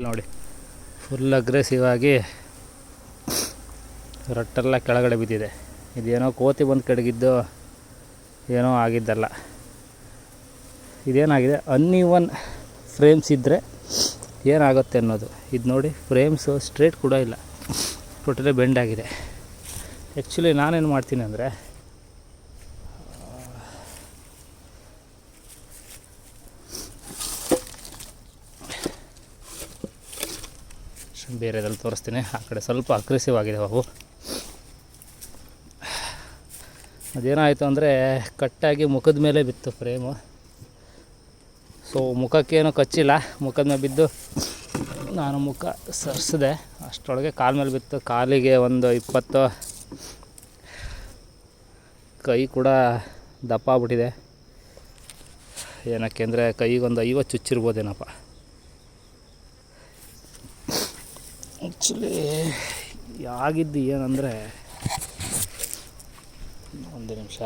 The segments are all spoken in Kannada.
ನೋಡಿ. ಫುಲ್ ಅಗ್ರೆಸಿವ್ ಆಗಿ ರಟ್ಟೆಲ್ಲ ಕೆಳಗಡೆ ಬಿದ್ದಿದೆ. ಇದೇನೋ ಕೋತಿ ಬಂದು ಕಡಗಿದ್ದು ಏನೋ ಆಗಿದ್ದಲ್ಲ. ಇದೇನಾಗಿದೆ? ಒನ್ ಫ್ರೇಮ್ಸ್ ಇದ್ದರೆ ಏನಾಗುತ್ತೆ ಅನ್ನೋದು. ಇದು ನೋಡಿ ಫ್ರೇಮ್ಸು ಸ್ಟ್ರೇಟ್ ಕೂಡ ಇಲ್ಲ. ಟೋಟಲಿ ಬೆಂಡ್ ಆಗಿದೆ. ಆ್ಯಕ್ಚುಲಿ ನಾನೇನು ಮಾಡ್ತೀನಿ ಅಂದರೆ ಬೇರೆದಲ್ಲಿ ತೋರಿಸ್ತೀನಿ. ಆ ಕಡೆ ಸ್ವಲ್ಪ ಅಗ್ರೆಸಿವ್ ಆಗಿದೆ ಅವು ಅದೇನಾಯಿತು ಅಂದರೆ ಕಟ್ಟಾಗಿ ಮುಖದ ಮೇಲೆ ಬಿತ್ತು ಫ್ರೇಮು ಸೊ ಮುಖಕ್ಕೇನು ಕಚ್ಚಿಲ್ಲ. ಮುಖದ ಮೇಲೆ ಬಿದ್ದು ನಾನು ಮುಖ ಸರಿಸಿದೆ. ಅಷ್ಟರೊಳಗೆ ಕಾಲ ಮೇಲೆ ಬಿತ್ತು. ಕಾಲಿಗೆ ಒಂದು ಇಪ್ಪತ್ತು ಕೈ ಕೂಡ ದಪ್ಪ ಆಗ್ಬಿಟ್ಟಿದೆ. ಏನಕ್ಕೆ ಅಂದರೆ ಕೈಗೊಂದು ಐವತ್ತು ಚುಚ್ಚಿರ್ಬೋದೇನಪ್ಪ. ಆ್ಯಕ್ಚುಲಿ ಆಗಿದ್ದು ಏನಂದರೆ, ಒಂದು ನಿಮಿಷ.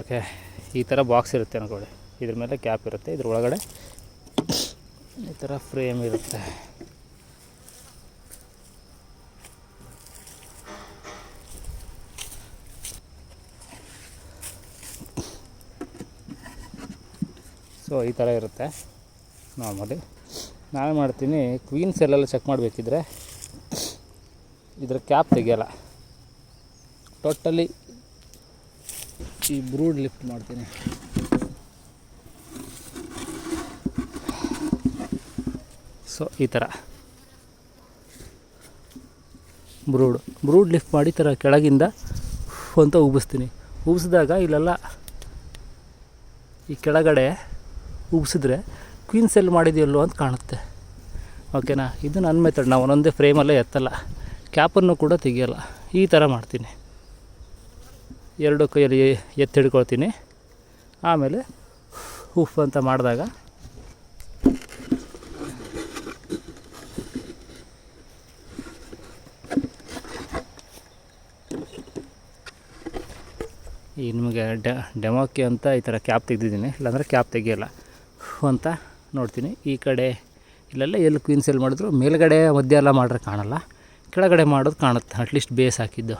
ಓಕೆ ಈ ಥರ ಬಾಕ್ಸ್ ಇರುತ್ತೆ ಅನ್ಕೊಳ್ಳಿ. ಇದ್ರ ಮೇಲೆ ಕ್ಯಾಪ್ ಇರುತ್ತೆ. ಇದ್ರ ಒಳಗಡೆ ಈ ಥರ ಫ್ರೇಮ್ ಇರುತ್ತೆ. ಸೊ ಈ ಥರ ಇರುತ್ತೆ. ನಾರ್ಮಲಿ ನಾನು ಮಾಡ್ತೀನಿ. ಕ್ವೀನ್ ಸೆಲ್ಲೆಲ್ಲ ಚೆಕ್ ಮಾಡಬೇಕಿದ್ರೆ ಇದರ ಕ್ಯಾಪ್ ತೆಗಿಯಲ್ಲ. ಟೋಟಲಿ ಈ ಬ್ರೂಡ್ ಲಿಫ್ಟ್ ಮಾಡ್ತೀನಿ. ಸೊ ಈ ಥರ ಬ್ರೂಡ್ ಬ್ರೂಡ್ ಲಿಫ್ಟ್ ಮಾಡಿ ಥರ ಕೆಳಗಿಂದ ಅಂತ ಉಬ್ಬಿಸ್ತೀನಿ. ಉಬ್ಬಿಸಿದಾಗ ಇಲ್ಲೆಲ್ಲ ಈ ಕೆಳಗಡೆ ಉಬ್ಸಿದ್ರೆ ಕ್ವೀನ್ ಸೆಲ್ ಮಾಡಿದೆಯಲ್ಲೋ ಅಂತ ಕಾಣುತ್ತೆ. ಓಕೆನಾ ಇದು ನನ್ನ ಮೆಥಡ್ ನಾವು ಒಂದೊಂದೇ ಫ್ರೇಮಲ್ಲೇ ಎತ್ತಲ್ಲ. ಕ್ಯಾಪನ್ನು ಕೂಡ ತೆಗಿಯಲ್ಲ. ಈ ಥರ ಮಾಡ್ತೀನಿ. ಎರಡು ಕೈಯಲ್ಲಿ ಎತ್ತಿ ಹಿಡ್ಕೊಳ್ತೀನಿ. ಆಮೇಲೆ ಹುಫ್ ಅಂತ ಮಾಡಿದಾಗ. ಈ ನಿಮಗೆ ಡೆಮೋಕ್ಕೆ ಅಂತ ಈ ಥರ ಕ್ಯಾಪ್ ತೆಗೆದಿದ್ದೀನಿ. ಇಲ್ಲಾಂದರೆ ಕ್ಯಾಪ್ ತೆಗಿಯಲ್ಲ. ಅಂತ ನೋಡ್ತೀನಿ. ಈ ಕಡೆ ಇಲ್ಲೆಲ್ಲ ಎಲ್ಲಿ ಕ್ವೀನ್ ಸೆಲ್ ಮಾಡಿದ್ರು? ಮೇಲ್ಗಡೆ ಮಧ್ಯ ಎಲ್ಲ ಮಾಡ್ರೆ ಕಾಣಲ್ಲ. ಕೆಳಗಡೆ ಮಾಡೋದು ಕಾಣುತ್ತೆ. ಅಟ್ಲೀಸ್ಟ್ ಬೇಸ್ ಹಾಕಿದ್ದು.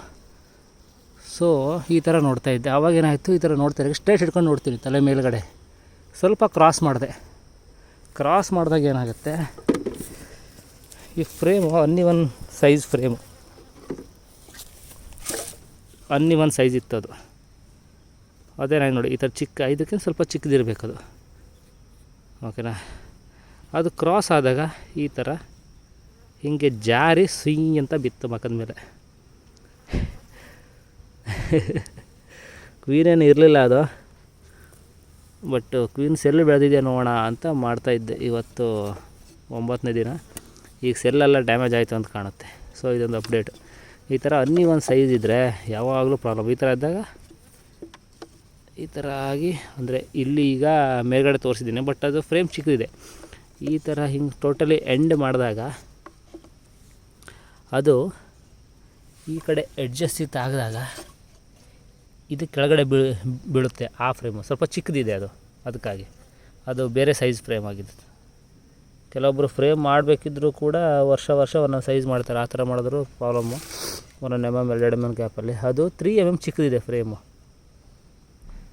ಸೊ ಈ ಥರ ನೋಡ್ತಾ ಇದ್ದೆ. ಆವಾಗೇನಾಯಿತು ಈ ಥರ ನೋಡ್ತಾ ಇರೋ ಸ್ಟ್ರೇಟ್ ಹಿಡ್ಕೊಂಡು ನೋಡ್ತೀನಿ ತಲೆ ಮೇಲ್ಗಡೆ. ಸ್ವಲ್ಪ ಕ್ರಾಸ್ ಮಾಡಿದೆ. ಕ್ರಾಸ್ ಮಾಡಿದಾಗ ಏನಾಗುತ್ತೆ? ಈ ಫ್ರೇಮು ಅನ್ನಿ ಒನ್ ಸೈಜ್ ಫ್ರೇಮು ಅನ್ನಿ ಒನ್ ಸೈಜ್ ಇತ್ತು ಅದು. ಅದೇನಾಗಿ ನೋಡಿ, ಈ ಥರ ಚಿಕ್ಕ ಇದಕ್ಕೆ ಸ್ವಲ್ಪ ಚಿಕ್ಕದಿರಬೇಕದು ಅದು. ಓಕೆನಾ? ಅದು ಕ್ರಾಸ್ ಆದಾಗ ಈ ಥರ ಹಿಂಗೆ ಜಾರಿ ಸುಯ್ ಅಂತ ಬಿತ್ತು ಮಕ್ಕದ ಮೇಲೆ. ಕ್ವೀನ್ ಏನು ಇರಲಿಲ್ಲ ಅದು. ಬಟ್ ಕ್ವೀನ್ ಸೆಲ್ ಬೆಳೆದಿದೆಯಾ ನೋಡೋಣ ಅಂತ ಮಾಡ್ತಾಯಿದ್ದೆ ಇವತ್ತು ಒಂಬತ್ತನೇ ದಿನ. ಈಗ ಸೆಲ್ಲೆಲ್ಲ ಡ್ಯಾಮೇಜ್ ಆಯಿತು ಅಂತ ಕಾಣುತ್ತೆ. ಸೊ ಇದೊಂದು ಅಪ್ಡೇಟು ಈ ಥರ ಅನ್ನಿ ಒಂದು ಸೈಜ್ ಇದ್ದರೆ ಯಾವಾಗಲೂ ಪ್ರಾಬ್ಲಮ್ ಈ ಥರ ಇದ್ದಾಗ ಈ ಥರ ಆಗಿ, ಅಂದರೆ ಇಲ್ಲಿ ಈಗ ಮೇಲ್ಗಡೆ ತೋರಿಸಿದ್ದೀನಿ ಬಟ್ ಅದು ಫ್ರೇಮ್ ಚಿಕ್ಕದಿದೆ. ಈ ಥರ ಹಿಂಗೆ ಟೋಟಲಿ ಎಂಡ್ ಮಾಡಿದಾಗ, ಅದು ಈ ಕಡೆ ಎಡ್ಜಸ್ಟ್ ಆಗಿದಾಗ ಇದು ಕೆಳಗಡೆ ಬೀಳ್, ಬೀಳುತ್ತೆ ಆ ಫ್ರೇಮು ಸ್ವಲ್ಪ ಚಿಕ್ಕದಿದೆ ಅದು, ಅದಕ್ಕಾಗಿ. ಅದು ಬೇರೆ ಸೈಜ್ ಫ್ರೇಮ್ ಆಗಿದ್ದು. ಕೆಲವೊಬ್ಬರು ಫ್ರೇಮ್ ಮಾಡಬೇಕಿದ್ರೂ ಕೂಡ ವರ್ಷ ವರ್ಷ ಒಂದೊಂದು ಸೈಜ್ ಮಾಡ್ತಾರೆ. ಆ ಥರ ಮಾಡಿದ್ರು ಪ್ರಾಬ್ಲಮ್ಮು ಒಂದೊಂದು ಎಂ ಎಂ ಎರಡು ಎಂ ಎಂ ಗ್ಯಾಪಲ್ಲಿ ಅದು ತ್ರೀ ಎಂ ಎಂ ಚಿಕ್ಕದಿದೆ ಫ್ರೇಮು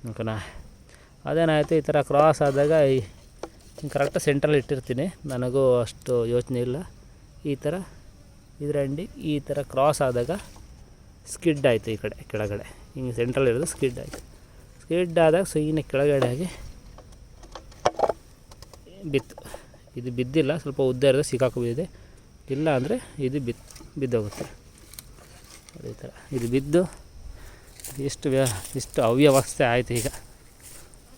ಓಕೆನಾ ಅದೇನಾಯಿತು, ಈ ಥರ ಕ್ರಾಸ್ ಆದಾಗ ಈ ಕರೆಕ್ಟಾಗಿ ಸೆಂಟ್ರಲ್ಲಿ ಇಟ್ಟಿರ್ತೀನಿ. ನನಗೂ ಅಷ್ಟು ಯೋಚನೆ ಇಲ್ಲ. ಈ ಥರ ಇದರ ಅಂಡಿ ಈ ಥರ ಕ್ರಾಸ್ ಆದಾಗ ಸ್ಕಿಡ್ ಆಯಿತು ಈ ಕಡೆ, ಕೆಳಗಡೆ. ಹಿಂಗೆ ಸೆಂಟ್ರಲ್ಲಿ ಇರೋದು ಸ್ಕಿಡ್ ಆಯಿತು. ಸ್ಕಿಡ್ ಆದಾಗ ಸುಯ್ಯನೆ ಕೆಳಗಡೆ ಆಗಿ ಬಿತ್ತು. ಇದು ಬಿದ್ದಿಲ್ಲ, ಸ್ವಲ್ಪ ಉದ್ದ ಇರೋದು ಸಿಕ್ಕಾಕೊ ಬಿದ್ದಿದೆ. ಇಲ್ಲ ಅಂದರೆ ಇದು ಬಿದ್ದು ಬಿದ್ದೋಗುತ್ತೆ. ಅದೇ ಥರ. ಇದು ಬಿದ್ದು ಎಷ್ಟು ವ್ಯ, ಇಷ್ಟು ಅವ್ಯವಸ್ಥೆ ಆಯಿತು ಈಗ.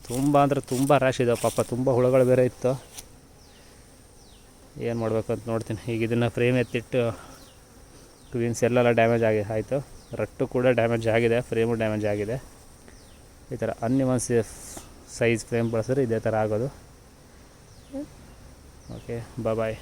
ತುಂಬ ಅಂದರೆ ತುಂಬ ರ್ಯಾಶ್ ಇದಾವೆ ಪಾಪ, ತುಂಬ ಹುಳುಗಳು ಬೇರೆ ಇತ್ತು. ಏನು ಮಾಡಬೇಕು ಅಂತ ನೋಡ್ತೀನಿ. ಈಗ ಇದನ್ನು ಫ್ರೇಮ್ ಎತ್ತಿಟ್ಟು ಕ್ವೀನ್ಸ್ ಎಲ್ಲೆಲ್ಲ ಡ್ಯಾಮೇಜ್ ಆಗಿ, ಆಯಿತು. ರಟ್ಟು ಕೂಡ ಡ್ಯಾಮೇಜ್ ಆಗಿದೆ ಫ್ರೇಮು ಡ್ಯಾಮೇಜ್ ಆಗಿದೆ. ಈ ಥರ ಅನ್ಯಮನ್ ಸೈಜ್ ಫ್ರೇಮ್ ಬಳಸಿದ್ರೆ ಇದೇ ಥರ ಆಗೋದು. Okay bye